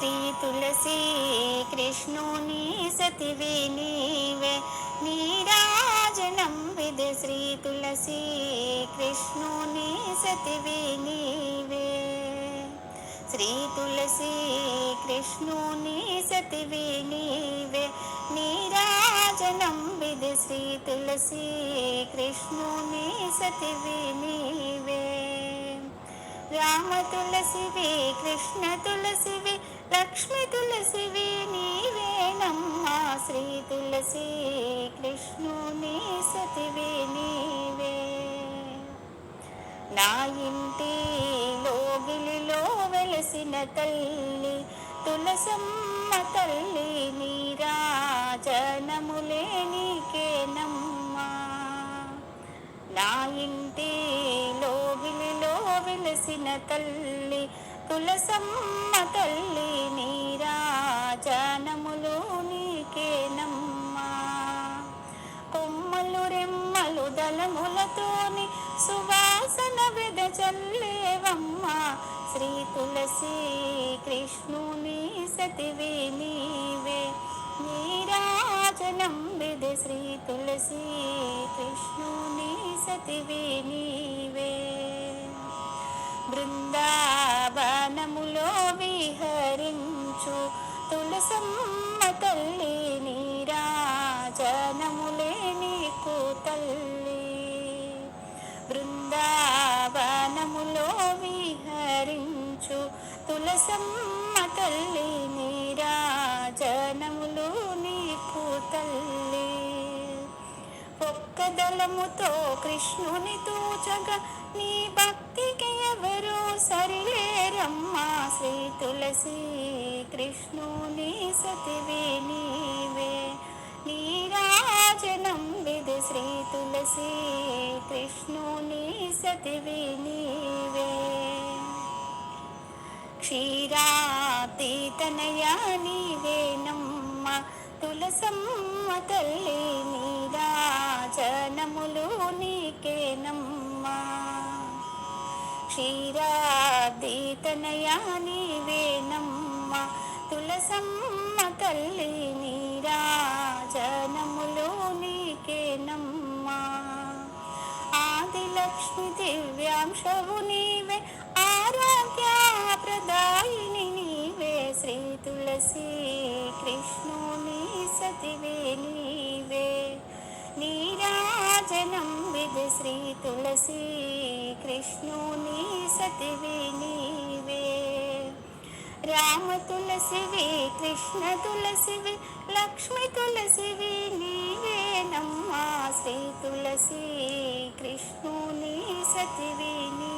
శ్రీ తులసి కృష్ణుని సతివి నీవే నీరాజనం విద శ్రీ తులసి కృష్ణుని సతివి నీవే శ్రీ తులసి కృష్ణుని సతివి నీవే నీరాజనం విద శ్రీ తులసి కృష్ణుని సతివి నీవే రామ తులసివి కృష్ణ తులసివి లక్ష్మి తులసివి నీవేనమ్మా శ్రీ తులసి కృష్ణుని సతివే నీవే. నా ఇంటి లోగిలిలో వెలసిన తల్లి తులసమ్మ తల్లి నీరాజనములే నీకేనమ్మా నా ఇంటి లోగిలిలో వెలసిన తల్లి తులసమ్మ తల్లి నీరాజనములు నీకేనమ్మా కొమ్మలు రెమ్మలు దళములతోని సువాసన వెదచల్లేవమ్మ శ్రీ తులసి కృష్ణుని సతివి నీవే. నీరాజనం విధ శ్రీ తులసి కృష్ణుని సతివి నీవే. బృందా తులసమ్మ తల్లి నీరాజనములే నీకు తల్లి. బృందావనములో విహరించు తులసమ్మ దళముతో కృష్ణుని తూచగా నీ భక్తికి ఎవరు సరిలేరమ్మా. శ్రీ తులసి కృష్ణుని సతివి నీవే. నీరాజనం విధి శ్రీ తులసి కృష్ణుని సతివి నీవే. క్షీరాతీతనయా నీవేనమ్మ. తులసమ్మ తల్లి క్షీరాతీతనయా నీవేనమ్మ తులసమ్మ తల్లి నీరాజనములు నీకేనమ్మ. ఆదిలక్ష్మి దివ్యాంశవు నీవే ఆరోగ్య ప్రదాయిని నీవే శ్రీ తులసి కృష్ణుని సతివే నీవే. నీరాజనం విధి శ్రీ తులసి కృష్ణుని సతివే నీవే. రామ తులసివి కృష్ణ తులసివి లక్ష్మి తులసివి నీవేనమ్మా శ్రీ తులసి కృష్ణుని సతివి నీ